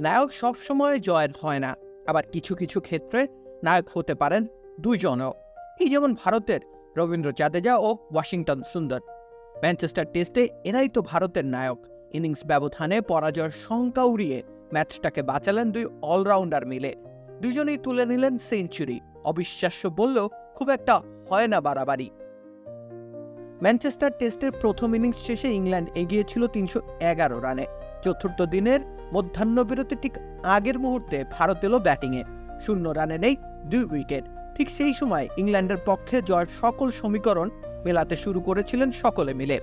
নায়ক সবসময় জয়ের হয় না। আবার কিছু কিছু ক্ষেত্রে নায়ক হতে পারেন দুইজনও। এই যেমন ভারতের রবীন্দ্র জাদেজা ও ওয়াশিংটন সুন্দর। ম্যানচেস্টার টেস্টে এরাই তো ভারতের নায়ক। ইনিংস ব্যবধানে পরাজয়ের শঙ্কা উড়িয়ে ম্যাচটাকে বাঁচালেন দুই অলরাউন্ডার মিলে। দুজনেই তুলে নিলেন সেঞ্চুরি। অবিশ্বাস্য বললেও খুব একটা হয় না বাড়াবাড়ি। ম্যানচেস্টার টেস্টের প্রথম ইনিংস শেষে ইংল্যান্ড এগিয়েছিল তিনশো এগারো রানে। চতুর্থ দিনের মধ্যাহ্নবিরতি ঠিক আগের মুহূর্তে ভারত এলো ব্যাটিংয়ে। শূন্য রানে নেই দুই উইকেট। ঠিক সেই সময় ইংল্যান্ডের পক্ষে জয়ের সকল সমীকরণ মেলাতে শুরু করেছিলেন সকলে মিলে।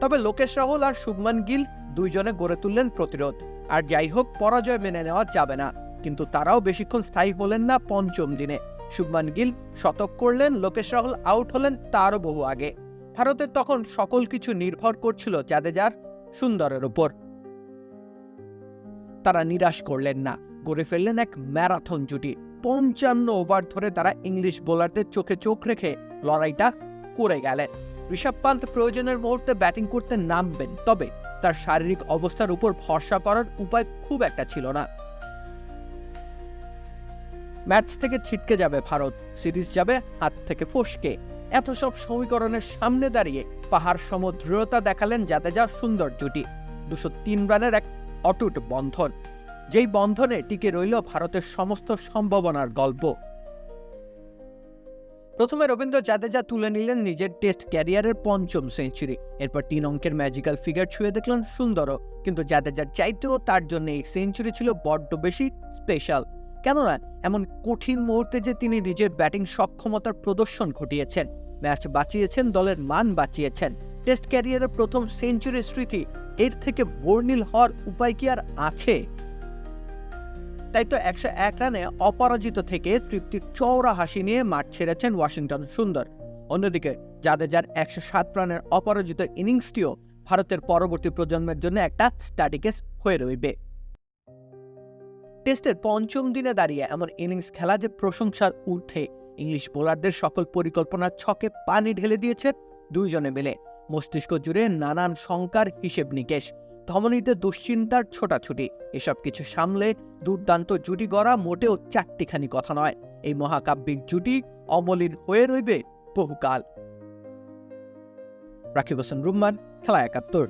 তবে লোকেশ রাহুল আর শুভমান গিল দুইজনে গড়ে তুললেন প্রতিরোধ। আর যাই হোক, পরাজয় মেনে নেওয়া যাবে না। কিন্তু তারাও বেশিক্ষণ স্থায়ী হলেন না পঞ্চম দিনে। শুভমান গিল শতক করলেন, লোকেশ রাহুল আউট হলেন তারও বহু আগে। ভারতের তখন সকল কিছু নির্ভর করছিল জাদেজার সুন্দরের উপর। তারা নিরাশ করলেন না, গড়ে ফেললেন এক ম্যারাথন জুটি। পঞ্চান্ন ওভার ধরে তারা ইংলিশ বোলারদের চোখে চোখ রেখে লড়াইটা করে গেলেন। ঋষভ পান্ত প্রয়োজনের মুহূর্তে ব্যাটিং করতে নামবেন, তবে তার শারীরিক অবস্থার উপর ভরসা করার উপায় খুব একটা ছিল না। ম্যাচ থেকে ছিটকে যাবে ভারত, সিরিজ যাবে হাত থেকে ফসকে। এত সব সমীকরণের সামনে দাঁড়িয়ে পাহাড় সম দৃঢ়তা দেখালেন জাদেজা সুন্দর জুটি। দুশো তিন রানের এক অটুট বন্ধন। যেই বন্ধনে টিকে রইল ভারতের সমস্ত সম্ভাবনার গল্প। প্রথমে রবীন্দ্র জাদেজা তুলে নিলেন নিজের টেস্ট ক্যারিয়ারের পঞ্চম সেঞ্চুরি। এরপর তিন অঙ্কের ম্যাজিক্যাল ফিগার ছুঁয়ে দেখলেন সুন্দরও। কিন্তু জাদেজার চাইতেও তার জন্য এই সেঞ্চুরি ছিল বড্ড বেশি স্পেশাল। কেননা এমন কঠিন মুহূর্তে যে তিনি নিজের ব্যাটিং সক্ষমতার প্রদর্শন ঘটিয়েছেন, ম্যাচ বাঁচিয়েছেন, দলের মান বাঁচিয়েছেন, টেস্ট ক্যারিয়ারের প্রথম সেঞ্চুরির স্মৃতি, এর থেকে বর্ণিল হওয়ার উপায় কি আর আছে? তাই তো একশো এক রানে অপরাজিত থেকে তৃপ্তির চওড়া হাসি নিয়ে মাঠ ছেড়েছেন ওয়াশিংটন সুন্দর। অন্যদিকে জাদেজার একশো সাত রানের অপরাজিত ইনিংসটিও ভারতের পরবর্তী প্রজন্মের জন্য একটা স্ট্যাটিকেস হয়ে রইবে। টেস্টের পঞ্চম দিনে দাঁড়িয়ে এমন ইনিংস খেলা যে প্রশংসার ঊর্ধ্বে। ইংলিশ বোলারদের সফল পরিকল্পনার ছকে পানি ঢেলে দিয়েছে দুইজনে মিলে। মস্তিষ্ক জুড়ে নানান শঙ্কার হিসেব নিকেশ। ধমনীতে দুশ্চিন্তার ছোটাছুটি। এসব কিছু সামলে দুর্দান্ত জুটি গড়া মোটেও চারটিখানি কথা নয়। এই মহাকাব্যিক জুটি অমলিন হয়ে রইবে বহুকাল। রাকিব হোসেন রুম্মান খেলা একাত্তর।